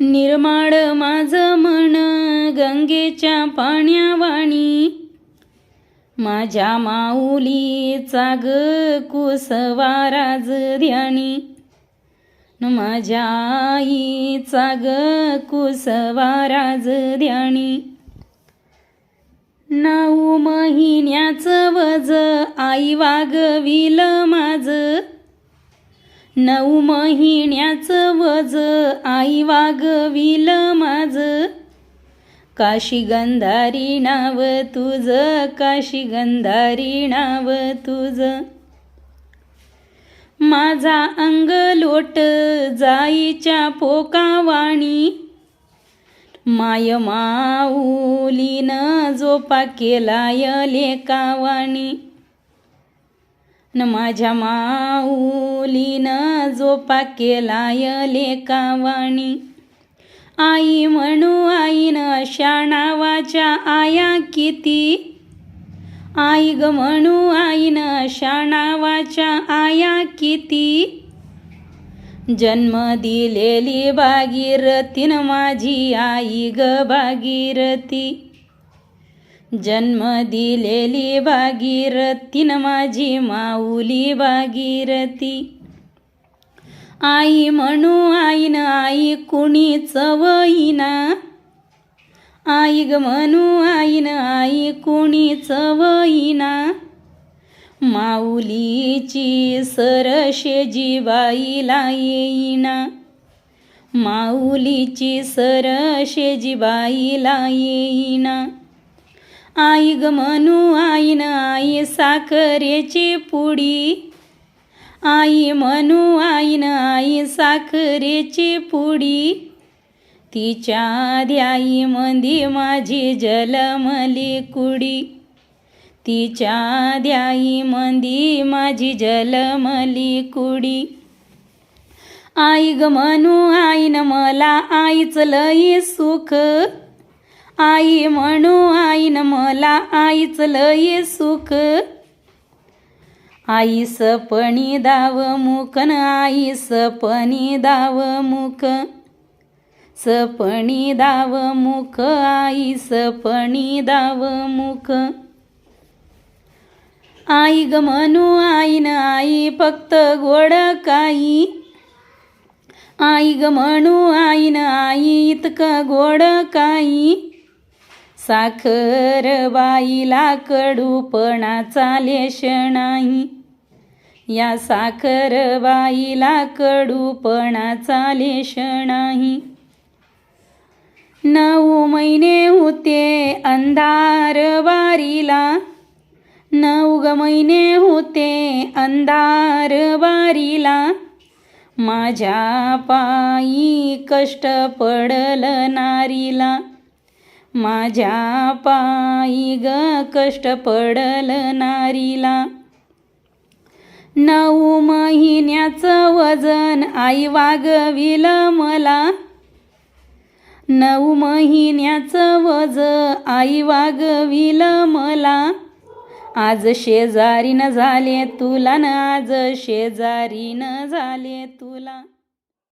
निर्माळ माझं मन गंगेच्या पाण्यावाणी. माझ्या माऊलीचा ग कुसवाराज ध्यानी. माझ्या आईचा ग कुसवाराज ध्यानी. नऊ महिन्याचं वज आई वागविल माझ. नऊ महिन्याचं वज आई वागविल माझ. काशी गंधारी नाव तुझ काशी गंधारी नाव तुझ. माझा अंग लोट जाईच्या पोकावाणी. माय माऊलीन जोपा केलाय लेकावाणी. न माझ्या माऊलीनं जोपा केलाय लेकावाणी आई म्हणू आईन अशा नावाच्या आया किती? आई ग म्हणू आईन अशा नावाच्या आया किती? जन्म दिलेली भागीरथीन माझी आई ग भागीरथी जन्म दिलेली भागीरथीन माझी माऊली भागीरथी. आई म्हणू आईन आई कुणी चवईना? आई ग म्हणू आईन आई कुणी चवईना? माऊलीची सरशेजी बाईला येईना. माऊलीची सरशेजी बाईला येईना. आई ग म्हणू आईन आई साखरेची पुडी. आई म्हणू आईन आई साखरेची पुडी. तिच्या ध्याई मंदी माझी जलमली कुडी. तिच्या ध्याई मंदी माझी जलमली कुडी. आई ग म्हणू आईन मला आईच लई सुख आई म्हणू आईन मला आईच लई सुख. आई सपणी दाव मुख आई सपणी दाव मुख. सपणी दाव मुख आई सपणी दाव मुख. आई ग म्हणू आईन आई फक्त गोड काही. आई ग म्हणू आईन आई इतकं गोड काही. साखर बाईला कडूपणाचा लेश नाही या साखर बाईला कडूपणाचा लेश नाही नऊ महिने होते अंधार वारीला. नऊ महिने होते अंधार वारीला. माझ्या पायी कष्ट पडल नारीला. माझ्या पायी ग कष्ट पडल नारीला. नऊ महिन्याचं वजन आई वागविल मला. नऊ महिन्याचं वज आई वागविल मला. आज शेजारी न झाले तुला न आज शेजारी न झाले तुला.